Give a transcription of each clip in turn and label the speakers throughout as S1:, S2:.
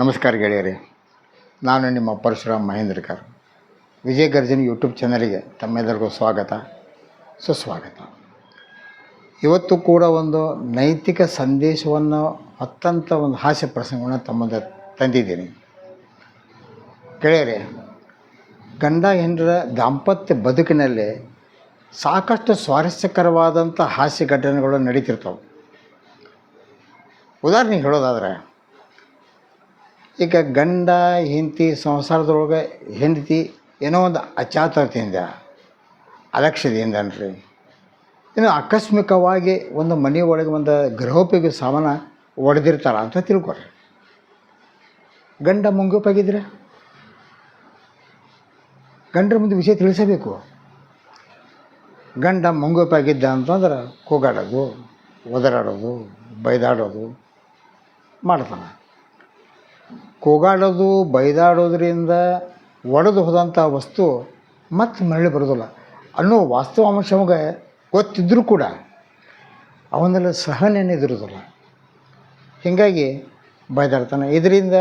S1: ನಮಸ್ಕಾರ ಗೆಳೆಯರೇ. ನಾನು ನಿಮ್ಮ ಪರಶುರಾಮ್ ಮಹೇಂದ್ರಕರ್. ವಿಜಯ ಗರ್ಜನ್ ಯೂಟ್ಯೂಬ್ ಚಾನಲಿಗೆ ತಮ್ಮೆಲ್ಲರಿಗೂ ಸ್ವಾಗತ. ಸುಸ್ವಾಗತ. ಇವತ್ತು ಕೂಡ ಒಂದು ನೈತಿಕ ಸಂದೇಶವನ್ನು, ಅತ್ಯಂತ ಒಂದು ಹಾಸ್ಯ ಪ್ರಸಂಗವನ್ನು ತಮ್ಮದ ಮುಂದೆ ತಂದಿದ್ದೀನಿ. ಗೆಳೆಯರೇ, ಗಂಡ ಹೆಂಡರ ದಾಂಪತ್ಯ ಬದುಕಿನಲ್ಲಿ ಸಾಕಷ್ಟು ಸ್ವಾರಸ್ಯಕರವಾದಂಥ ಹಾಸ್ಯ ಘಟನೆಗಳು ನಡೀತಿರ್ತವೆ. ಉದಾಹರಣೆಗೆ ಹೇಳೋದಾದರೆ ಈಗ ಗಂಡ, ಹೆಂಡತಿ ಸಂಸಾರದೊಳಗೆ ಹೆಂಡತಿ ಏನೋ ಒಂದು ಅಚಾತುರತೆಯಿಂದ ಅಲಕ್ಷ್ಯದಿಂದ ಅನ್ರಿ ಇನ್ನು ಆಕಸ್ಮಿಕವಾಗಿ ಒಂದು ಮನೆ ಒಳಗೆ ಒಂದು ಗೃಹೋಪಯೋಗಿ ಸಾಮಾನ ಒಡೆದಿರ್ತಾರ ಅಂತ ತಿಳ್ಕೊರಿ ಗಂಡ ಮುಂಗೋಪಾಗಿದ್ರೆ ಗಂಡರ ಮುಂದೆ ವಿಷಯ ತಿಳಿಸಬೇಕು. ಗಂಡ ಮುಂಗೋಪಾಗಿದ್ದ ಅಂತಂದ್ರೆ ಕೂಗಾಡೋದು, ಒದರಾಡೋದು, ಬೈದಾಡೋದು ಮಾಡ್ತಾನೆ. ಕೂಗಾಡೋದು, ಬೈದಾಡೋದ್ರಿಂದ ಒಡೆದು ಹೋದಂಥ ವಸ್ತು ಮತ್ತೆ ಮರಳಿ ಬರೋದಿಲ್ಲ. ಅನ್ನೋ ವಾಸ್ತವಾಂಶ ಅವಾಗ ಗೊತ್ತಿದ್ದರೂ ಕೂಡ ಅವನಲ್ಲಿ ಸಹನೆ ಇದಿರೋದಿಲ್ಲ ಹೀಗಾಗಿ ಬೈದಾಡ್ತಾನೆ. ಇದರಿಂದ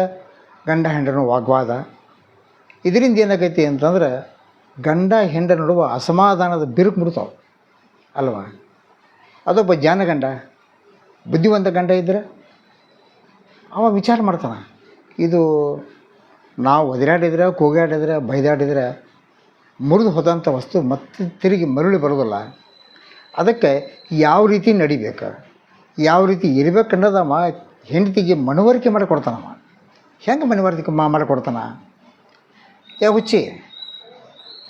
S1: ಗಂಡ ಹೆಂಡನ ವಾಗ್ವಾದ. ಇದರಿಂದ ಏನಾಗೈತಿ ಅಂತಂದ್ರೆ ಗಂಡ ಹೆಂಡ ನಡುವ ಅಸಮಾಧಾನದ ಬಿರುಕು ಮುಡ್ತಾವೆ ಅಲ್ವಾ? ಅದೊಬ್ಬ ಜಾನ ಗಂಡ ಬುದ್ಧಿವಂತ ಗಂಡ ಇದ್ದರೆ ಅವ ವಿಚಾರ ಮಾಡ್ತಾನೆ. ಇದು ನಾವು ಒದರಾಡಿದ್ರೆ ಕೂಗಾಡಿದ್ರೆ, ಬೈದಾಡಿದ್ರೆ ಮುರಿದು ಹೋದಂಥ ವಸ್ತು ಮತ್ತೆ ತಿರುಗಿ ಮರಳಿ ಬರೋದಿಲ್ಲ ಅದಕ್ಕೆ ಯಾವ ರೀತಿ ನಡಿಬೇಕು? ಯಾವ ರೀತಿ ಇರ್ಬೇಕು ಅನ್ನೋದಮ್ಮ ಹೆಂಡತಿಗೆ ಮನವರಿಕೆ ಮಾಡಿಕೊಡ್ತಾನವ ಹೆಂಗೆ ಮನವರಿಕೆ ಮಾ ಮಾಡಿಕೊಡ್ತಾನ? ಯಾ ಹುಚ್ಚಿ,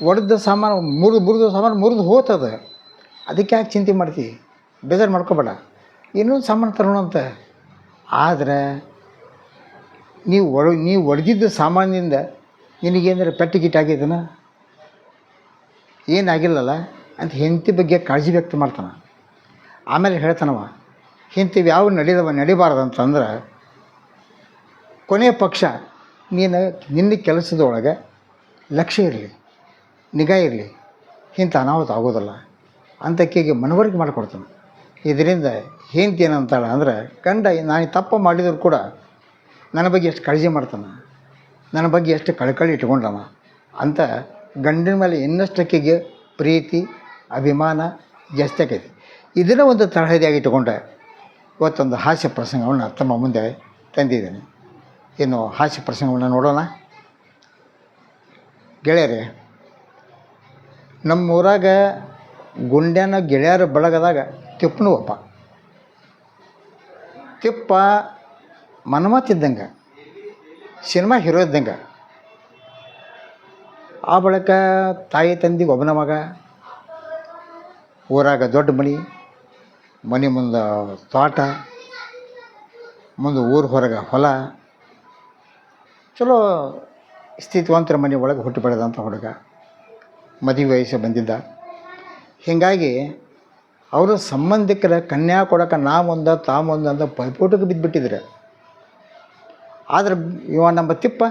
S1: ಒಡೆದ ಸಾಮಾನು ಮುರಿದು, ಮುರಿದ ಸಾಮಾನು ಮುರಿದು ಹೋತದ. ಅದಕ್ಕೆ ಯಾಕೆ ಚಿಂತೆ ಮಾಡ್ತೀವಿ ಬೇಜಾರು ಮಾಡ್ಕೋಬೇಡ. ಇನ್ನೊಂದು ಸಾಮಾನು ತರೋಣಂತೆ. ಆದರೆ ನೀವು ಒಡ ನೀವು ಒಡೆದಿದ್ದ ಸಾಮಾನಿಂದ ನಿನಗೇನಾರ ಪೆಟ್ಟು ಗಿಟ್ಟಾಗಿದ್ದಾನ ಏನಾಗಿಲ್ಲಲ್ಲ ಅಂತ ಹೆಂಡತಿ ಬಗ್ಗೆ ಕಾಳಜಿ ವ್ಯಕ್ತ ಮಾಡ್ತಾನೆ. ಆಮೇಲೆ ಹೇಳ್ತಾನವ ಇಂಥವು ಯಾವ ನಡೀದವ ನಡಿಬಾರ್ದಂತಂದ್ರೆ ಕೊನೆಯ ಪಕ್ಷ ನೀನು, ನಿನ್ನ ಕೆಲಸದೊಳಗೆ ಲಕ್ಷ್ಯ ಇರಲಿ, ನಿಗಾ ಇರಲಿ, ಇಂಥ ಅನಾಹುತ ಆಗೋದಿಲ್ಲ ಕೇಗೆ ಮನವರಿಕೆ ಮಾಡಿಕೊಡ್ತಾನೆ. ಇದರಿಂದ ಏನಂತಾಳೆ ಅಂದ್ರೆ ಗಂಡ ನಾನು ತಪ್ಪು ಮಾಡಿದರೂ ಕೂಡ ನನ್ನ ಬಗ್ಗೆ ಎಷ್ಟು ಕಾಳಜಿ ಮಾಡ್ತಾನೆ? ನನ್ನ ಬಗ್ಗೆ ಎಷ್ಟು ಕಳಕಳಿ ಇಟ್ಕೊಂಡವ? ಅಂತ ಗಂಡಿನ ಮೇಲೆ ಇನ್ನಷ್ಟಕ್ಕಿಗೆ ಪ್ರೀತಿ, ಅಭಿಮಾನ ಜಾಸ್ತಿ ಆಕೈತಿ. ಇದನ್ನು ಒಂದು ತಳಹದಿಯಾಗಿ ಇಟ್ಟುಕೊಂಡೆ ಇವತ್ತೊಂದು ಹಾಸ್ಯ ಪ್ರಸಂಗವನ್ನು ತಮ್ಮ ಮುಂದೆ ತಂದಿದ್ದೇನೆ. ಇನ್ನು ಹಾಸ್ಯ ಪ್ರಸಂಗವನ್ನು ನೋಡೋಣ. ಗೆಳೆಯರೇ ನಮ್ಮ ಊರಾಗ ಗುಂಡ್ಯಾನ ಗೆಳೆಯರ ಬಳಗದಾಗ ತಿಪ್ಪನೂ ಒಬ್ಬ ತಿಪ್ಪ ಮನ್ಮತ್ತಿದ್ದಂಗೆ ಸಿನಿಮಾ ಹೀರೋ ಇದ್ದಂಗೆ. ಆ ಬಳಿಕ ತಾಯಿ ತಂದಿ ಒಬ್ಬನ ಮಗ, ಊರಾಗ ದೊಡ್ಡ ಮನೆ ಮನೆ ಮುಂದೆ ತೋಟ, ಮುಂದೆ ಊರು ಹೊರಗೆ ಹೊಲ, ಚಲೋ ಸ್ಥಿತಿವಂತರ ಮನೆ ಒಳಗೆ ಹುಟ್ಟಿ ಬೆಳೆದಂಥ ಹುಡುಗ, ಮದುವೆ ವಯಸ್ಸು ಬಂದಿದ್ದ. ಹೀಗಾಗಿ ಅವರು ಸಂಬಂಧಿಕರ ಕನ್ಯಾ ಕೊಡೋಕೆ ನಾ ಮುಂದೆ, ತಾ ಮುಂದೆ ಅಂತ ಪೈಪೋಟಕ್ಕೆ ಬಿದ್ದುಬಿಟ್ಟಿದ್ರೆ ಆದ್ರೆ ಇವ ನಮ್ಮ ತಿಪ್ಪ,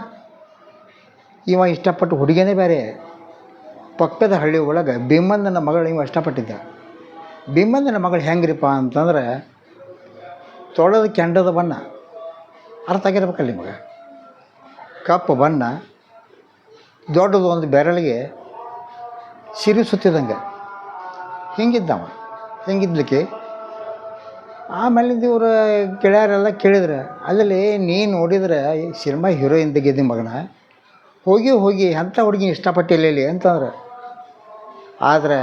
S1: ಇವ ಇಷ್ಟಪಟ್ಟು ಹುಡುಗಿನೇ ಬೇರೆ. ಪಕ್ಕದ ಹಳ್ಳಿ ಒಳಗೆ ಭೀಮಂದನ ಮಗಳು ಇವ ಇಷ್ಟಪಟ್ಟಿದ್ದ. ಭೀಮಂದನ ಮಗಳು ಹೆಂಗ್ರಿಪ್ಪ ಅಂತಂದ್ರೆ ತೊಳೆದ ಕೆಂಡದ ಬಣ್ಣ, ಅರ್ಥ ಆಗಿರ್ಬೇಕಲ್ಲ ನಿಮಗೆ? ಕಪ್ಪು ಬಣ್ಣ, ದೊಡ್ಡದು ಒಂದು ಬೆರಳಿಗೆ ಸಿರಿ ಸುತ್ತಿದಂಗೆ. ಹಿಂಗಿದ್ದವ, ಹಿಂಗಿದ್ಲಿಕ್ಕೆ ಆಮೇಲಿಂದ ಇವ್ರ ಗೆಳೆಯರೆಲ್ಲ ಕೇಳಿದ್ರೆ ಅಲ್ಲಿ ನೀ ನೋಡಿದ್ರೆ ಈ ಸಿನಿಮಾ ಹೀರೋಯಿನ್ ತೆಗೆದಿ ಮಗನ, ಹೋಗಿ ಹೋಗಿ ಅಂಥ ಹುಡುಗಿ ಇಷ್ಟಪಟ್ಟಿಲ್ಲ ಅಂತಂದ್ರೆ, ಆದರೆ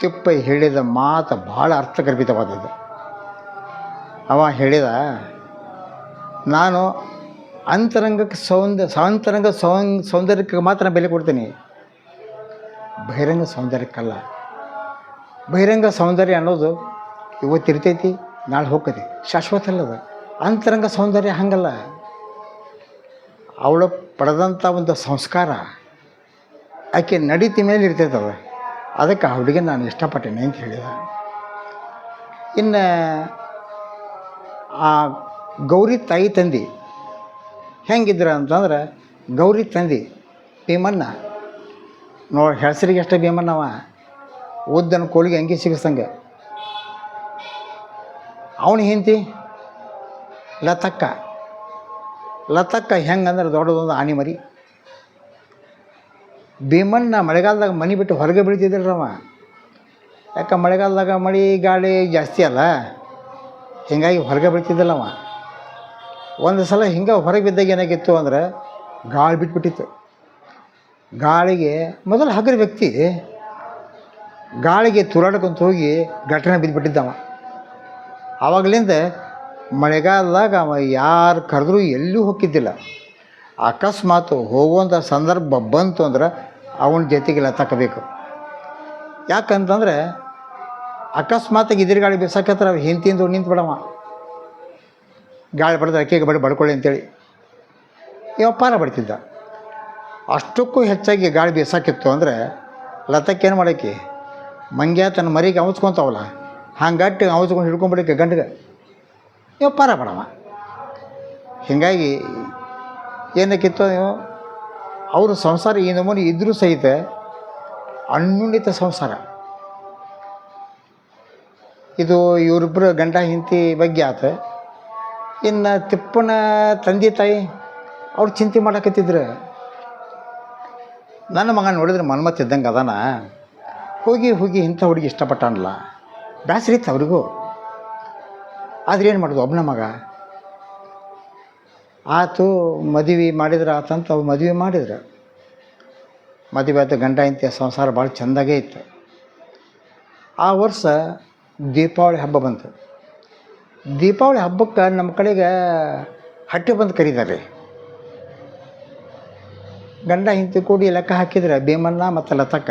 S1: ತಿಪ್ಪ ಹೇಳಿದ ಮಾತು ಭಾಳ ಅರ್ಥಗರ್ಭಿತವಾದದ್ದು. ಅವ ಹೇಳಿದ, ನಾನು ಅಂತರಂಗಕ್ಕೆ ಸೌಂದ ಸಾಂತರಂಗ ಸೌನ್ ಸೌಂದರ್ಯಕ್ಕೆ ಮಾತ್ರ ಬೆಲೆ ಕೊಡ್ತೀನಿ. ಬಹಿರಂಗ ಸೌಂದರ್ಯಕ್ಕಲ್ಲ. ಬಹಿರಂಗ ಸೌಂದರ್ಯ ಅನ್ನೋದು ಇವತ್ತು ಇರ್ತೈತಿ ನಾಳೆ ಹೋಗ್ತದೆ ಶಾಶ್ವತ ಅಲ್ಲದ ಅಂತರಂಗ ಸೌಂದರ್ಯ ಹಂಗಲ್ಲ. ಅವಳು ಪಡೆದಂಥ ಒಂದು ಸಂಸ್ಕಾರ ಆಕೆ ನಡೀತಿ ಮೇಲೆ ಇರ್ತೈತದ ಅದಕ್ಕೆ ಆ ಹುಡುಗಿ ನಾನು ಇಷ್ಟಪಟ್ಟೇನೆ ಅಂತ ಹೇಳಿದ. ಇನ್ನು ಆ ಗೌರಿ ತಾಯಿ ತಂದೆ ಹೆಂಗಿದ್ರ ಅಂತಂದ್ರೆ, ಗೌರಿ ತಂದೆ ಭೀಮಣ್ಣ. ನೋಡಿ ಹೆಸರಿಗೆ ಅಷ್ಟೇ ಭೀಮಣ್ಣವ, ಉದ್ದನ ಕೋಳಿಗೆ ಅಂಗಿ ಸಿಗಿಸ್ದಂಗೆ ಅವನು ಹೆಂಡತಿ? ಲತಕ್ಕ. ಲತಕ್ಕ ಹೆಂಗಂದ್ರೆ ದೊಡ್ಡದೊಂದು ಆನೆ ಮರಿ. ಭೀಮಣ್ಣ ಮಳೆಗಾಲದಾಗ ಮನೆ ಬಿಟ್ಟು ಹೊರಗೆ ಬೀಳ್ತಿದ್ದಿಲ್ಲ ಅವ. ಯಾಕೆ ಮಳೆಗಾಲದಾಗ ಮಳೆ ಗಾಳಿ ಜಾಸ್ತಿ ಅಲ್ಲ? ಹೀಗಾಗಿ ಹೊರಗೆ ಬೀಳ್ತಿದ್ದಿಲ್ಲ ಅವ. ಒಂದು ಸಲ ಹಿಂಗೆ ಹೊರಗೆ ಬಿದ್ದಾಗ ಏನಾಗಿತ್ತು ಅಂದ್ರೆ ಗಾಳಿ ಬಿಟ್ಬಿಟ್ಟಿತ್ತು. ಗಾಳಿಗೆ ಮೊದಲು ಹಗರ ವ್ಯಕ್ತಿ ಗಾಳಿಗೆ ತುರಾಡ್ಕೊಂತ ಹೋಗಿ ಘಟನೆ ಬಿದ್ದುಬಿಟ್ಟಿದ್ದವ ಆವಾಗಲಿಂದ ಮಳೆಗಾಲದಾಗ ಅವ ಯಾರು ಕರೆದ್ರೂ ಎಲ್ಲೂ ಹೋಗಿದ್ದಿಲ್ಲ ಅಕಸ್ಮಾತ್ ಹೋಗುವಂಥ ಸಂದರ್ಭ ಬಂತು ಅಂದ್ರೆ ಅವನ ಜೊತೆಗೆಲ್ಲ ತಕ್ಕಬೇಕು ಯಾಕಂತಂದರೆ ಅಕಸ್ಮಾತ್ ಇದ್ರ ಗಾಳಿ ಬಿಸಾಕತ್ರ ಅವು ಹಿಂತಿಂದು ನಿಂತು ಬಿಡವ ಗಾಳಿ ಬಡ್ದು ಅಕ್ಕಿಗೆ ಬಡಿ ಬಡ್ಕೊಳ್ಳಿ ಅಂತೇಳಿ ಇವ ಪಾರ ಬಡ್ತಿದ್ದ ಅಷ್ಟಕ್ಕೂ ಹೆಚ್ಚಾಗಿ ಗಾಳಿ ಬೀಸಾಕಿತ್ತು ಅಂದರೆ ಲತಕ್ಕೇನು ಮಾಡಕ್ಕೆ ಮಂಗ್ಯ ತನ್ನ ಮರಿಗೆ ಅವಚ್ಕೊಂತಾವಲ್ಲ ಹಂಗಟ್ಟಿ ಅವಸ್ಕೊಂಡು ಹಿಡ್ಕೊಂಬಿಡಕ್ಕೆ ಗಂಡಗ. ಇವ ಪಾರ ಬಡವ ಹೀಗಾಗಿ ಏನಕ್ಕಿತ್ತು ನೀವು? ಅವ್ರ ಸಂಸಾರ ಈ ನಮೂನೆ ಇದ್ದರೂ ಸಹಿತ ಅಣ್ಣುಣಿತ ಸಂಸಾರ. ಇದು ಇವರಿಬ್ಬರು ಗಂಡ ಹಿಂತಿ ಬಗ್ಗೆ ಆತ. ಇನ್ನು ತಿಪ್ಪನ ತಂದೆ ತಾಯಿ ಅವ್ರು ಚಿಂತೆ ಮಾಡಕತ್ತಿದ್ರು. ನನ್ನ ಮಗ ನೋಡಿದ್ರೆ ಮನ್ಮತ್ತಿದ್ದಂಗೆ ಅದಾನ. ಹೋಗಿ ಹೋಗಿ ಇಂಥ ಹುಡುಗಿ ಇಷ್ಟಪಟ್ಟಾನಲ್ಲ. ಬ್ಯಾಸರಿ ಇತ್ತು ಅವ್ರಿಗೂ. ಆದ್ರೆ ಏನು ಮಾಡೋದು ಒಬ್ಬನ ಮಗ? ಆತು ಮದುವೆ ಮಾಡಿದ್ರೆ ಆತಂತ ಅವ್ರು ಮದುವೆ ಮಾಡಿದ್ರು. ಮದುವೆ ಆದ ಗಂಡ ಇಂತ ಸಂಸಾರ ಭಾಳ ಚೆಂದಾಗೇ ಇತ್ತು. ಆ ವರ್ಷ ದೀಪಾವಳಿ ಹಬ್ಬ ಬಂತು. ದೀಪಾವಳಿ ಹಬ್ಬಕ್ಕೆ ನಮ್ಮ ಕಡೆಗೆ ಹಟ್ಟಿ ಬಂದು ಕರೀತಾರೆ. ಗಂಡ ಹಿಂತಿ ಕೂಡಿ ಲೆಕ್ಕ ಹಾಕಿದ್ರೆ ಭೀಮಣ್ಣ ಮತ್ತು ಲತಕ್ಕ.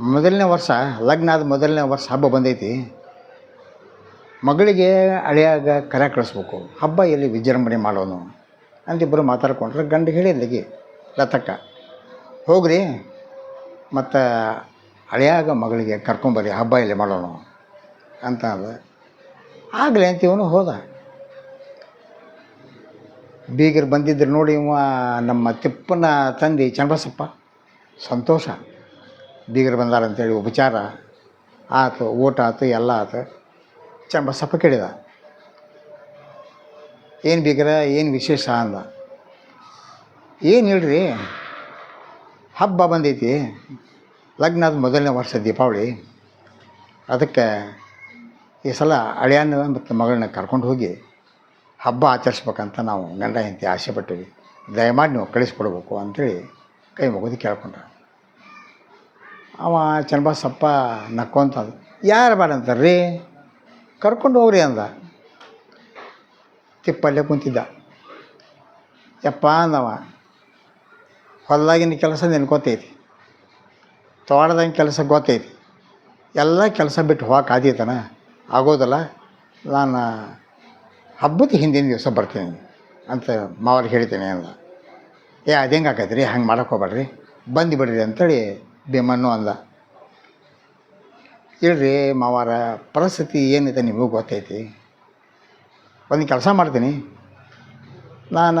S1: ಮೊದಲನೇ ವರ್ಷ ಲಗ್ನ ಆದ ಮೊದಲನೇ ವರ್ಷ ಹಬ್ಬ ಬಂದೈತಿ. ಮಗಳಿಗೆ ಹಳೆಯಾಗ ಕರೆ ಕಳಿಸ್ಬೇಕು. ಹಬ್ಬ ಎಲ್ಲಿ ವಿಜೃಂಭಣೆ ಮಾಡೋನು? ಅಂತಿಬ್ಬರು ಮಾತಾಡ್ಕೊಂಡ್ರೆ, ಗಂಡು ಹೇಳಿದ್ಲಿಗೆ, ಲತಕ್ಕ, ಹೋಗ್ರಿ, ಮತ್ತು ಹಳೆಯಾಗ ಮಗಳಿಗೆ ಕರ್ಕೊಂಬರ್ರಿ, ಹಬ್ಬ ಎಲ್ಲಿ ಮಾಡೋಣ ಅಂತ ಅಂದ. ಆಗಲಿ ಅಂತ ಇವನು ಹೋದ. ಬೀಗರು ಬಂದಿದ್ರು ನೋಡಿ ಇವ ನಮ್ಮ ತಿಪ್ಪನ ತಂದೆ ಚನ್ನಬಸಪ್ಪ ಸಂತೋಷ. ಬೀಗರು ಬಂದಾರ ಅಂತೇಳಿ ಉಪಚಾರ ಆತು, ಊಟ ಆತು, ಎಲ್ಲ ಆತು. ಚನ್ನಬಸಪ್ಪ ಕೇಳಿದ. ಏನು ಬೀಗರ, ಏನು ವಿಶೇಷ ಅಂದ. ಏನು ಹೇಳ್ರಿ? ಹಬ್ಬ ಬಂದೈತಿ. ಲಗ್ನದ ಮೊದಲನೇ ವರ್ಷ ದೀಪಾವಳಿ. ಅದಕ್ಕೆ ಈ ಸಲ ಅಳಿಯನ ಮತ್ತು ಮಗಳನ್ನ ಕರ್ಕೊಂಡು ಹೋಗಿ ಹಬ್ಬ ಆಚರಿಸ್ಬೇಕಂತ ನಾವು ಗಂಡ ಹೆಂಡತಿ ಆಸೆ ಪಟ್ಟಿವಿ ದಯಮಾಡಿ ನೀವು ಕಳಿಸ್ಕೊಡ್ಬೇಕು ಅಂಥೇಳಿ ಕೈ ಮುಗಿದು ಕೇಳ್ಕೊಂಡ್ರ. ಅವ ಚನ್ನಬಸಪ್ಪ ನಕ್ಕೊಂತ. ಯಾರು ಬೇಡ ರೀ? ಕರ್ಕೊಂಡು ಹೋಗ್ರಿ ಅಂದ. ತಿಪ್ಪಲ್ಲೇ ಕುಂತಿದ್ದ. ಯಪ್ಪ ಅಂದವ, ಹೊಲ್ದಾಗಿನ ಕೆಲಸ ನೆನ್ಕೋತೈತಿ ತೋಟದಾಗಿನ ಕೆಲಸ ಗೊತ್ತೈತಿ. ಎಲ್ಲ ಕೆಲಸ ಬಿಟ್ಟು ಹೋಗಕ್ಕೆ ಆದೀತನ? ಆಗೋದಲ್ಲ? ನಾನು ಹಬ್ಬದ ಹಿಂದಿನ ದಿವಸ ಬರ್ತೀನಿ ಅಂತ ಮಾವರಿಗೆ ಹೇಳ್ತೀನಿ ಅಂದ. ಏ ಅದು ಹೆಂಗೆ ಆಕೈತೆ ರೀ ಹಂಗೆ ಮಾಡಕ್ಕೆ ಹೋಗ್ಬೇಡ್ರಿ. ಬಂದು ಬಿಡ್ರಿ ಅಂತೇಳಿ ಭೀಮನ್ನು ಅಂದ. ಇಲ್ರಿ ಮಾವಾರ, ಪರಿಸ್ಥಿತಿ ಏನಿದೆ ನಿಮಗೂ ಗೊತ್ತೈತಿ? ಒಂದು ಕೆಲಸ ಮಾಡ್ತೀನಿ. ನಾನು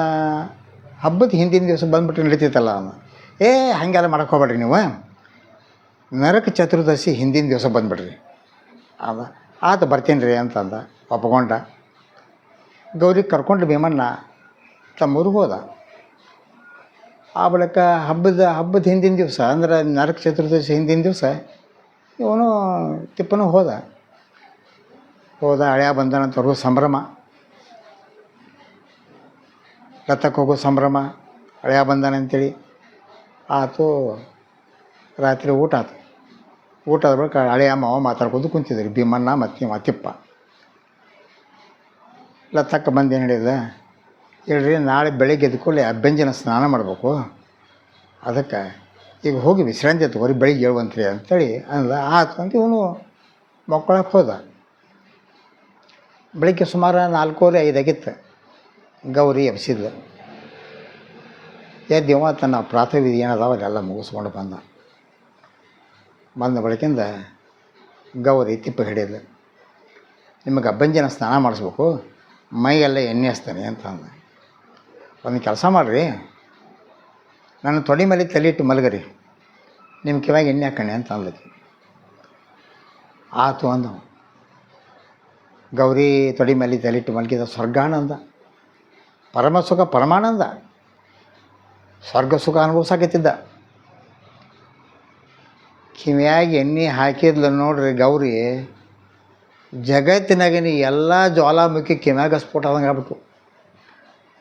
S1: ಹಬ್ಬದ ಹಿಂದಿನ ದಿವಸ ಬಂದ್ಬಿಟ್ಟು ನಡೀತೈತಲ್ಲ ಅವನು. ಏ, ಹಾಗೆಲ್ಲ ಮಾಡಕ್ಕೆ ಹೋಗ್ಬೇಡ್ರಿ ನೀವು. ನರಕ ಚತುರ್ದಶಿ ಹಿಂದಿನ ದಿವಸ ಬಂದುಬಿಡ್ರಿ. ಅದ, ಆತ ಬರ್ತೀನಿ ರೀ ಅಂತಂದ ಒಪ್ಕೊಂಡ. ಗೌರಿ ಕರ್ಕೊಂಡು ಭೀಮಣ್ಣ ತಮ್ಮೂರಿಗೆ ಹೋದ. ಆ ಬಳಿಕ ಹಬ್ಬದ ಹಬ್ಬದ ಹಿಂದಿನ ದಿವಸ, ಅಂದ್ರೆ ನರಕ ಚತುರ್ದಶಿ ಹಿಂದಿನ ದಿವಸ, ಇವನು ತಿಪ್ಪನೂ ಹೋದ. ಹೋದ, ಹಳೆಯ ಬಂದನಂತ ತರುವ ಸಂಭ್ರಮ. ರಥಕ್ಕೆ ಹೋಗೋ ಸಂಭ್ರಮ, ಹಳೆಯ ಬಂದಾನ ಅಂತೇಳಿ ಆತು, ರಾತ್ರಿ ಊಟ ಆತು. ಊಟದ ಬಳಿಕ ಹಳೆಯ ಮಾವ ಮಾತಾಡ್ಕೊಂಡು ಕುಂತಿದ್ರು ಭೀಮಣ್ಣ ಮತ್ತು ತಿಪ್ಪ. ಲತ್ತಕ್ಕೆ ಬಂದು ಏನು ಹೇಳಿದ? ಹೇಳ್ರಿ, ನಾಳೆ ಬೆಳಿಗ್ಗೆ ಎದ್ಕೊಳ್ಳಿ ಅಭ್ಯಂಜನ ಸ್ನಾನ ಮಾಡಬೇಕು. ಅದಕ್ಕೆ ಈಗ ಹೋಗಿ ವಿಶ್ರಾಂತಿ ತಗೋರಿ, ಬೆಳಿಗ್ಗೆ ಹೇಳುವಂತ್ರಿ ಅಂತೇಳಿ ಅಂದ. ಆತು ಅಂತ ಇವನು ಮಕ್ಕಳಕ್ಕೆ ಹೋದ. ಬೆಳಿಗ್ಗೆ ಸುಮಾರು ನಾಲ್ಕೂವರೆ, ಐದಾಗಿತ್ತು. ಗೌರಿ ಎಬ್ಸಿದ್ಲು. ಎದ್ದಿವ ತನ್ನ ಪ್ರಾಥವಿಧಿ ಏನದಾವ ಅದೆಲ್ಲ ಮುಗಿಸ್ಕೊಂಡು ಬಂದ. ಬಂದ ಬಳಿಕಿಂದ ಗೌರಿ ತಿಪ್ಪ ಹಿಡಿದ್ಲು. ನಿಮಗೆ ಅಬ್ಬಂಜನ ಸ್ನಾನ ಮಾಡಿಸ್ಬೇಕು ಮೈಗೆಲ್ಲ ಎಣ್ಣೆ ಹಚ್ತಾನೆ ಅಂತ ಅಂದ. ಒಂದು ಕೆಲಸ ಮಾಡಿರಿ. ನನ್ನ ತೊಡಿ ಮೇಲೆ ತಲೆ ಇಟ್ಟು ಮಲಗರಿ. ನಿಮ್ಮ ಕಿವಾಗ ಎಣ್ಣೆ ಹಾಕಣೆ ಅಂತ ಅನ್ಲತ್ತಿ ಆತು ಅಂದ ಗೌರಿ ತೊಡೆ ಮೇಲೆ ತಲೆ ಇಟ್ಟು ಮಲಗಿದ ಸ್ವರ್ಗಾನಂದ. ಪರಮ ಸುಖ ಪರಮಾನಂದ. ಸ್ವರ್ಗ ಸುಖ ಅನುಭವಿಸಾಕತ್ತಿದ್ದ. ಕಿವಿಯಾಗಿ ಎಣ್ಣೆ ಹಾಕಿದ್ಲು ನೋಡ್ರಿ ಗೌರಿ. ಜಗತ್ತಿನಾಗಿನ ಎಲ್ಲ ಜ್ವಾಲಾಮುಖಿ ಕಿವ್ಯಾಗ ಸ್ಫೋಟ ಆದಂಗೆ ಆಗ್ಬಿಟ್ಟು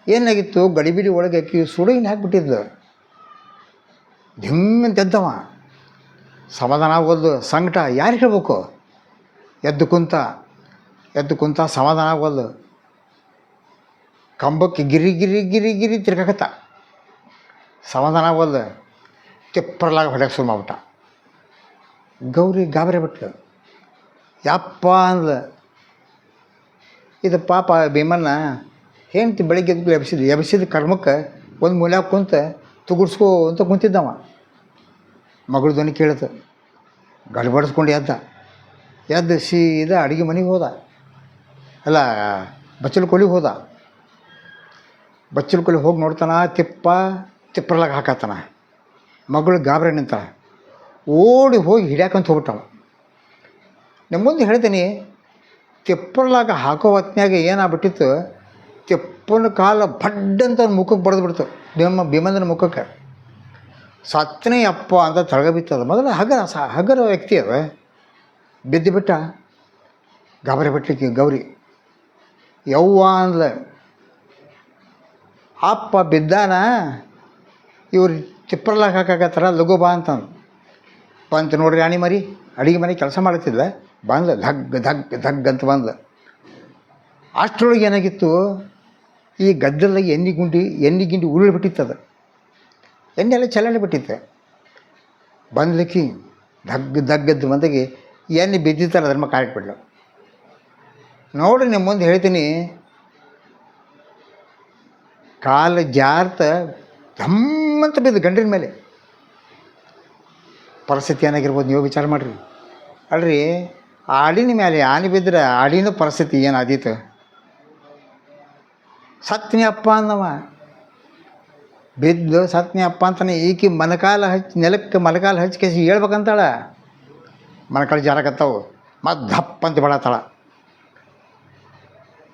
S1: ಏನಾಗಿತ್ತು? ಗಡಿಬಿಡಿ ಒಳಗೆ ಅಕ್ಕಿ ಸುಡೈನ ಹಾಕ್ಬಿಟ್ಟಿದ್ದು ಧಿಮ್ಮಂತ ಎದ್ದವ. ಸಮಾಧಾನ ಆಗೋದು ಸಂಕಟ, ಯಾರು ಹೇಳ್ಬೇಕು? ಎದ್ದು ಕುಂತ ಎದ್ದು ಕುಂತ ಸಮಾಧಾನ ಆಗೋದು. ಕಂಬಕ್ಕೆ ಗಿರಿ ಗಿರಿ ಗಿರಿ ಗಿರಿ ತಿರ್ಗಾಕತ್ತ. ಸಮಾಧಾನ ಆಗೋದು. ತಿಪ್ಪರ್ಲಾಗ ಹೊಡೆಯಕ್ಕೆ ಶುರು ಮಾಡ್ಬಿಟ್ಟ. ಗೌರಿ ಗಾಬರಿ ಬಿಟ್ಲು. ಯಪ್ಪ ಅಂದ್ಲು. ಇದು ಪಾಪ ಭೀಮನ್ನ ಹೆಂಡ್ತಿ ಬೆಳಗ್ಗೆ ಎದ್ದು ಎಬ್ಸಿದ ಎಬ್ಸಿದ ಕರ್ಮಕ್ಕೆ ಒಂದು ಮೂಲ್ಯಾಗ ಕುಂತ ತುಗುಡ್ಸ್ಕೋ ಅಂತ ಕುಂತಿದ್ದವ. ಮಗಳು ಧ್ವನಿ ಕೇಳ್ತು ಗಡ್ಬಡಿಸ್ಕೊಂಡು ಎದ್ದ. ಎದ್ದ ಸೀದಾ ಅಡುಗೆ ಮನೆಗೆ ಹೋದ. ಅಲ್ಲ, ಬಚ್ಚಲು ಕೊಲಿಗೆ ಹೋದ. ಬಚ್ಚಲು ಕೊಲಿ ಹೋಗಿ ನೋಡ್ತಾನ, ತಿಪ್ಪ ತಿಪ್ಪರ್ಲಾಗ ಹಾಕತ್ತಾನ ಮಗಳು ಗಾಬರಿ ನಿಂತಾಳ ಓಡಿ ಹೋಗಿ ಹಿಡ್ಯಾಕಂತ ಹೋಗ್ಬಿಟ್ಟವ. ನಿಮ್ಮ ಮುಂದೆ ಹೇಳ್ತೀನಿ, ತಿಪ್ಪರ್ಲಾಗ ಹಾಕೋ ಹೊತ್ನ್ಯಾಗ ಏನಾಗ್ಬಿಟ್ಟಿತ್ತು ತಿಪ್ಪನ ಕಾಲ ಭಡ್ಡಂತ ಅಂತ ಮುಖಕ್ಕೆ ಬಡ್ದು ಬಿಡ್ತು. ಭೀಮ ಭೀಮಂದನ ಮುಖಕ್ಕೆ. ಸತ್ತನೇ ಅಪ್ಪ ಅಂತ ತಳಗ ಬಿತ್ತದ. ಮೊದಲು ಹಗರ ಸ ಹಗರ ವ್ಯಕ್ತಿ ಅದ. ಬಿದ್ದು ಬಿಟ್ಟ. ಗಾಬರಿ ಬಿಟ್ಲಿಕ್ಕೆ ಗೌರಿ. ಯವ್ವ ಅಂದ್ಲ. ಅಪ್ಪ ಬಿದ್ದಾನ. ಇವ್ರು ತಿಪ್ಪರ್ಲಾಗ ಹಾಕಾಕತ್ತಾರ ಲಘು ಬಾ ಅಂತಂದು ಬಂತು ನೋಡ್ರಿ ರಾಣಿ ಮರಿ. ಅಡಿಗೆ ಮನೆ ಕೆಲಸ ಮಾಡುತ್ತಿದ್ದ ಬಂದ್ಲ ಧಗ್ ಧಗ್ ಧಗ್ ಅಂತ ಬಂದ್ಲು. ಅಷ್ಟರೊಳಗೆ ಏನಾಗಿತ್ತು? ಈ ಗದ್ದಲದಾಗ ಎಣ್ಣೆ ಗುಂಡಿ, ಎಣ್ಣೆ ಗಿಂಡಿ ಉರುಳಿ ಬಿಟ್ಟಿತ್ತದ ಎಣ್ಣೆ ಎಲ್ಲ ಚಲನೆ ಬಿಟ್ಟಿತ್ತು. ಬಂದ್ಲಿಕ್ಕಿ ಧಗ್ ದಗ್ಗದ್ದು ಮಂದಿಗೆ ಎಣ್ಣೆ ಬಿದ್ದಿತ್ತಲ್ಲ ಅದ್ರ ಮಕ್ಕ ಕಾಯಿಟ್ಬಿಡ್ಲು ನೋಡ್ರಿ ನಿಮ್ಮ ಮುಂದೆ ಹೇಳ್ತೀನಿ. ಕಾಲು ಜಾರ್ತ ಧಮ್ಮಂತ ಬಿದ್ದು ಗಂಡಿನ ಮೇಲೆ. ಪರಿಸ್ಥಿತಿ ಏನಾಗಿರ್ಬೋದು ನೀವು ವಿಚಾರ ಮಾಡಿರಿ. ಅಲ್ರಿ, ಆಡಿನ ಮೇಲೆ ಆನೆ ಬಿದ್ದರೆ ಆಡಿನ ಪರಿಸ್ಥಿತಿ ಏನು ಆದೀತು ಸತ್ನಿ ಅಪ್ಪ ಅಂದವ ಬಿದ್ದು ಸತ್ನಿ ಅಪ್ಪ ಅಂತಾನೆ ಈಕಿ ಮನಕಾಲ ಹಚ್ಚಿ ನೆಲಕ್ಕೆ ಮನಕಾಲ ಹಚ್ಚಿ ಕೇಸಿ ಹೇಳ್ಬೇಕಂತಾಳೆ. ಮನಕಾಲ ಜಾರಕತ್ತವು. ಮತ್ತು ದಪ್ಪ ಅಂತ ಬಿಡತ್ತಾಳ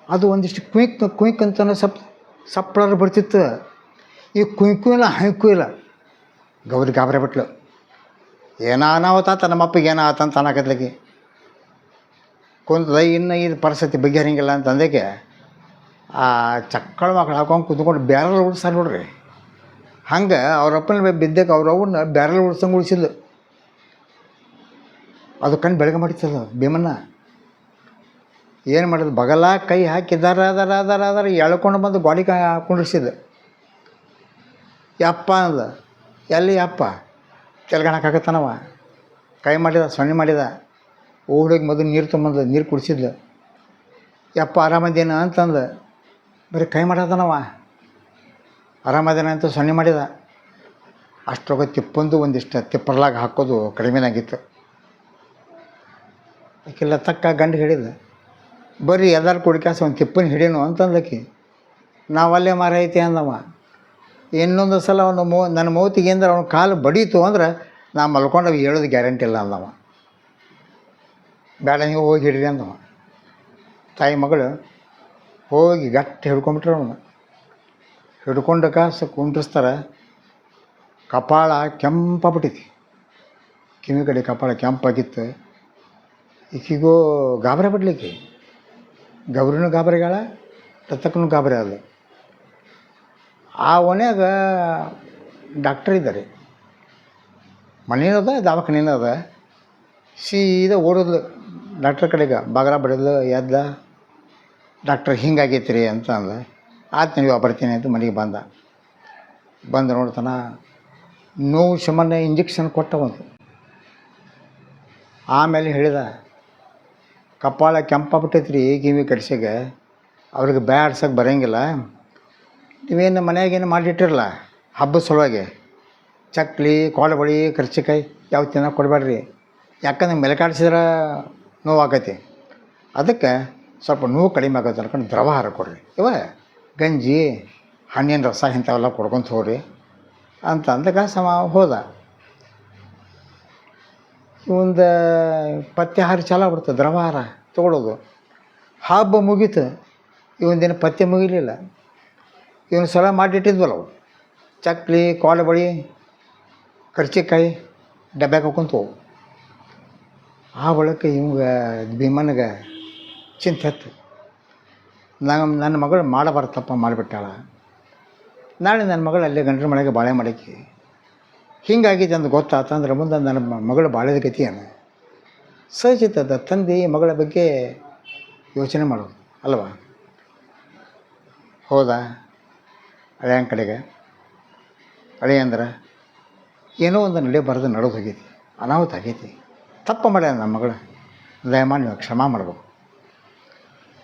S1: ಅದು ಒಂದಿಷ್ಟು ಕುಯ್ಕ್ ಕುಯ್ಕ್ ಅಂತಾನೆ ಸಪ್, ಸಪ್ಪಳರು ಬರ್ತಿತ್ತು. ಈ ಕುಯ್ಕು ಇಲ್ಲ ಹೈಕು ಇಲ್ಲ. ಗೌರಿ ಗಾಬರಿ ಬಿಟ್ಲು. ಏನೋ ಅನಾಹುತಾತ ನಮ್ಮಪ್ಪಗೆ ಏನೋ ಆತಂತ ಅನ್ನಕತ್ಲಿಕ್ಕೆ. ಕುಂತದ ಇನ್ನು ಇದು ಪರಿಸ್ಥಿತಿ ಬಗೆಹರಿಂಗಿಲ್ಲ ಅಂತ ಅಂದಕ್ಕೆ ಆ ಚಕ್ಕಳ ಮಕ್ಕಳು ಹಾಕೊಂಡು ಕುತ್ಕೊಂಡು ಬ್ಯಾರಲ್ ಉಡ್ಸಾರ ನೋಡ್ರಿ. ಹಂಗೆ ಅವ್ರಪ್ಪನ ಬಿದ್ದಕ್ಕೆ ಅವ್ರ ಅವನ್ನ ಬ್ಯಾರಲ್ ಉಡ್ಸಂಗೆ ಉಳಿಸಿದ್ಲು ಅದು ಕಣ್ಣು ಬೆಳಗ್ಗೆ ಮಾಡಿತ್ತದ ಭೀಮನ್ನ ಏನು ಮಾಡೋದು ಬಗಲ ಕೈ ಹಾಕಿದಾರ ಅದರ ಅದರ ಅದರ ದರ ಎಳ್ಕೊಂಡು ಬಂದು ಗಾಡಿ ಕಾ ಯಪ್ಪ ಅಂದ ಎಲ್ಲಿ ಯಪ್ಪ? ತೆಲ್ಗಣಕ್ಕಾಗತ್ತಾನವ ಕೈ ಮಾಡಿದ, ಸೊನ್ನೆ ಮಾಡಿದ. ಓಡೋಗಿ ಮೊದಲು ನೀರು ತೊಗೊಂಬಂದ ನೀರು ಕುಡಿಸಿದ್ಲು. ಯಪ್ಪ ಆರಾಮದೇನ ಅಂತಂದ ಬರೀ ಕೈ ಮಾಡದನವ. ಆರಾಮದೇನ ಅಂತ ಸೊನ್ನೆ ಮಾಡಿದ. ಅಷ್ಟೊಗ ತಿಪ್ಪಂದು ಒಂದಿಷ್ಟು ತಿಪ್ಪರ್ಲಾಗ ಹಾಕೋದು ಕಡಿಮೆನಾಗಿತ್ತು. ಆಕೆಲ್ಲ ತಕ್ಕ ಗಂಡು ಹಿಡಿದ ಬರೀ ಎಲ್ಲರೂ ಕುಡಿಕಾಸ ಒಂದು ತಿಪ್ಪನ ಹಿಡೀನು ಅಂತಂದಕಿ ನಾವಲ್ಲೇ ಮಾರ ಐತಿ ಅಂದವ. ಇನ್ನೊಂದು ಸಲ ಅವನು ಮೋ, ನನ್ನ ಮೌತಿಗೆ ಅಂದ್ರೆ ಅವನ ಕಾಲು ಬಡೀತು ಅಂದ್ರೆ ನಾ ಮಲ್ಕೊಂಡು ಹೇಳೋದು ಗ್ಯಾರಂಟಿ ಇಲ್ಲ ಅಂದವ. ಬೇಡ ನೀವು ಹೋಗಿ ಹಿಡ್ರಿ ಅಂದವ. ತಾಯಿ ಮಗಳು ಹೋಗಿ ಗಟ್ಟಿ ಹಿಡ್ಕೊಂಬಿಟ್ರೆ ಅವನು. ಹಿಡ್ಕೊಂಡು ಕಾಸು ಕುಂಟಿಸ್ತಾರೆ ಕಪಾಳ ಕೆಂಪಾಗ್ಬಿಟ್ಟೈತಿ ಕಿವಿ ಕಡೆ ಕಪಾಳ ಕೆಂಪಾಗಿತ್ತು. ಈಕಿಗೂ ಗಾಬರಿ ಬಿಡ್ಲಿಕ್ಕೆ ಗೌರಿನೂ ಗಾಬರಿಗಾಳ, ರಥಕ್ಕೂ ಗಾಬರಿ ಆದ ಆ ಒನ್ಯಾಗ ಡಾಕ್ಟರ್ ಇದ್ದಾರೆ. ಮನೇನದ ಅದ. ಸೀದಾ ಓಡೋದ್ಲು. ಡಾಕ್ಟ್ರ್ ಕಡೆಗೆ, ಬಾಗಲ ಬಡಿದ್ಲು, ಎದ್ದ. ಡಾಕ್ಟರ್ ಹಿಂಗಾಗೈತಿ ರೀ ಅಂತ ಅಂದ. ಆತ ನೀವು ಬರ್ತೀನಿ ಅಂತ ಮನೆಗೆ ಬಂದ. ಬಂದು ನೋಡ್ತಾನ ನೋವು ಶಮನ ಇಂಜೆಕ್ಷನ್ ಕೊಟ್ಟ ಒಂದು. ಆಮೇಲೆ ಹೇಳಿದ, ಕಪಾಳ ಕೆಂಪಾಗ್ಬಿಟ್ಟೈತಿ ರೀ ಕಿವಿ ಕಡ್ಸಿಗೆ ಅವ್ರಿಗೆ ಬ್ಯಾಡ್ಸಕ್ಕೆ ಬರೋಂಗಿಲ್ಲ. ನೀವೇನು ಮನೆಯಾಗೇನು ಮಾಡಿಟ್ಟಿರಲ್ಲ, ಹಬ್ಬದ ಸಲುವಾಗಿ. ಚಕ್ಲಿ ಕೋಳಬಳಿ ಕರ್ಚಿಕಾಯಿ ಯಾವ ತಿನ್ನೋಕೆ ಕೊಡಬೇಡ್ರಿ ಯಾಕಂದ್ರೆ ಮೆಲಕಾಡ್ಸಿದ್ರೆ ನೋವು ಆಕೈತಿ ಅದಕ್ಕೆ ಸ್ವಲ್ಪ ನೋವು ಕಡಿಮೆ ಆಗುತ್ತೆ ಅನ್ಕೊಂಡು ದ್ರವಹಾರ ಕೊಡ್ರಿ. ಇವ ಗಂಜಿ, ಹಣ್ಣಿನ ರಸ ಇಂಥವೆಲ್ಲ ಕೊಡ್ಕೊಂತ ಹೋಗ್ರಿ. ಅಂತ ಅಂದಾಗ ಸಮ ಹೋದ. ಒಂದು ಪಥ್ಯಾಹಾರ ಚಾಲ ದ್ರವ ದ್ರವಹಾರ ತೊಗೊಳೋದು. ಹಬ್ಬ ಮುಗೀತು, ಇವೊಂದಿನ ಪಥ್ಯ ಮುಗಿಲಿಲ್ಲ. ಇವನು ಸಲ ಮಾಡಿಟ್ಟಿದ್ವಲ್ಲ ಅವು ಚಕ್ಲಿ ಕೋಲಬಳಿ ಕರ್ಚಿಕಾಯಿ, ಡಬ್ಯಾಗ ಹೋಗು. ಆ ಬಳಿಕ ಇವಾಗ ಭೀಮನಿಗೆ ಚಿಂತೆ ಹತ್ತು ನಾನು, ನನ್ನ ಮಗಳು ಮಾಡಬಾರ್ದು ತಪ್ಪ ಮಾಡಿಬಿಟ್ಟಾಳ. ನಾಳೆ ನನ್ನ ಮಗಳು ಅಲ್ಲೇ ಗಂಡ್ರ ಮನೆಗೆ ಬಾಳೆ ಮಾಡಕ್ಕೆ ಹಿಂಗಾಗಿದೆ ಅಂತ ಗೊತ್ತಾತಂದ್ರೆ ಮುಂದೆ ನನ್ನ ಮಗಳು ಬಾಳೆದ ಗತಿಯನ್ನು ಸಹಜಿತದ ತಂದೆ ಮಗಳ ಬಗ್ಗೆ ಯೋಚನೆ ಮಾಡೋದು, ಅಲ್ವಾ? ಹೋದ? ಹಳೆಯನ ಕಡೆಗೆ ಹಳೆ ಅಂದ್ರೆ ಏನೋ ಒಂದು ನಡೆಯಬಾರ್ದು ನಡೆದು ಹೋಗೈತಿ ಅನಾಹುತ ಆಗೈತಿ. ತಪ್ಪು ಮಾಡ್ಯಾನ ನಮ್ಮ ಮಗಳು. ದಯಮಾಡಿ ನೀವು ಕ್ಷಮಾ ಮಾಡ್ಬೇಕು.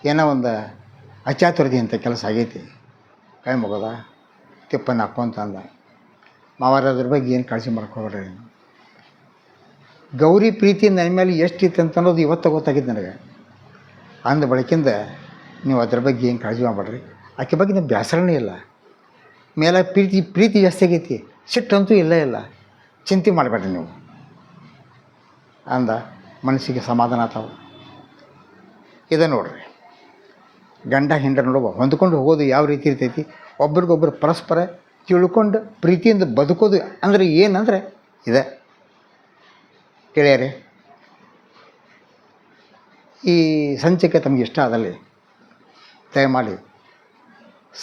S1: ಏನೋ ಒಂದು ಅಚಾತುರ್ದಿ ಅಂತ ಕೆಲಸ ಆಗೈತಿ. ಕೈ ಮುಗದ, ತಿಪ್ಪನ್ನು ಹಾಕ್ಕೊಂತ ಅಂದ ಮಾವಾರ ಅದ್ರ ಬಗ್ಗೆ ಏನು ಕಾಳಜಿ ಮಾಡ್ಕೊಬೇಡ್ರಿ ಗೌರಿ ಪ್ರೀತಿ ನನ್ನ ಮೇಲೆ ಎಷ್ಟಿತ್ತು ಅಂತ ಅನ್ನೋದು ಇವತ್ತು ಗೊತ್ತಾಗಿದ್ದು ನನಗೆ. ಅಂದ ಬಳಿಕಿಂದ ನೀವು ಅದ್ರ ಬಗ್ಗೆ ಏನು ಕಾಳಜಿ ಮಾಡಬೇಡ್ರಿ. ಆಕೆ ಬಗ್ಗೆ ನೀವು ಬೇಸರನೇ ಇಲ್ಲ. ಮೇಲೆ ಪ್ರೀತಿ ಪ್ರೀತಿ ಜಾಸ್ತಿ ಆಗೈತಿ. ಸಿಟ್ಟಂತೂ ಇಲ್ಲೇ, ಇಲ್ಲ. ಚಿಂತೆ ಮಾಡಬೇಡ್ರಿ ನೀವು. ಅಂದ ಮನಸ್ಸಿಗೆ ಸಮಾಧಾನ ಆತಾವು. ಇದೆ ನೋಡ್ರಿ. ಗಂಡ ಹೆಂಡ ನೋಡುವ ಹೊಂದ್ಕೊಂಡು ಹೋಗೋದು ಯಾವ ರೀತಿ ಇರ್ತೈತಿ? ಒಬ್ರಿಗೊಬ್ರು ಪರಸ್ಪರ ತಿಳ್ಕೊಂಡು ಪ್ರೀತಿಯಿಂದ ಬದುಕೋದು ಅಂದರೆ ಏನಂದರೆ ಇದೆ. ಗೆಳೆಯರೇ, ಈ ಸಂಚಿಕೆ ತಮಗೆ ಇಷ್ಟ ಆದಲ್ಲಿ ದಯಮಾಡಿ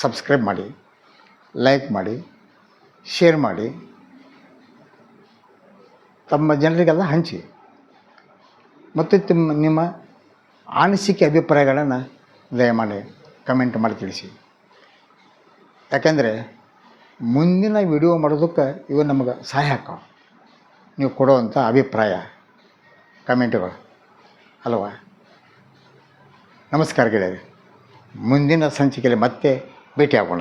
S1: ಸಬ್ಸ್ಕ್ರೈಬ್ ಮಾಡಿ ಲೈಕ್ ಮಾಡಿ ಶೇರ್ ಮಾಡಿ. ತಮ್ಮ ಜನರಿಗೆಲ್ಲ ಹಂಚಿ. ಮತ್ತು ನಿಮ್ಮ ನಿಮ್ಮ ಅನಿಸಿಕೆ ಅಭಿಪ್ರಾಯಗಳನ್ನು ದಯಮಾಡಿ ಕಮೆಂಟ್ ಮಾಡಿ ತಿಳಿಸಿ. ಯಾಕೆಂದರೆ ಮುಂದಿನ ವಿಡಿಯೋ ಮಾಡೋದಕ್ಕೆ ಇವು ನಮಗೆ ಸಹಾಯ ಆಕ್ಕವು ನೀವು ಕೊಡುವಂಥ ಅಭಿಪ್ರಾಯ, ಕಮೆಂಟ್ಗಳು, ಅಲ್ವಾ? ನಮಸ್ಕಾರ ಗೆಳೆಯರೆ. ಮುಂದಿನ ಸಂಚಿಕೆಯಲ್ಲಿ ಮತ್ತೆ ಭೇಟಿಯಾಗೋಣ.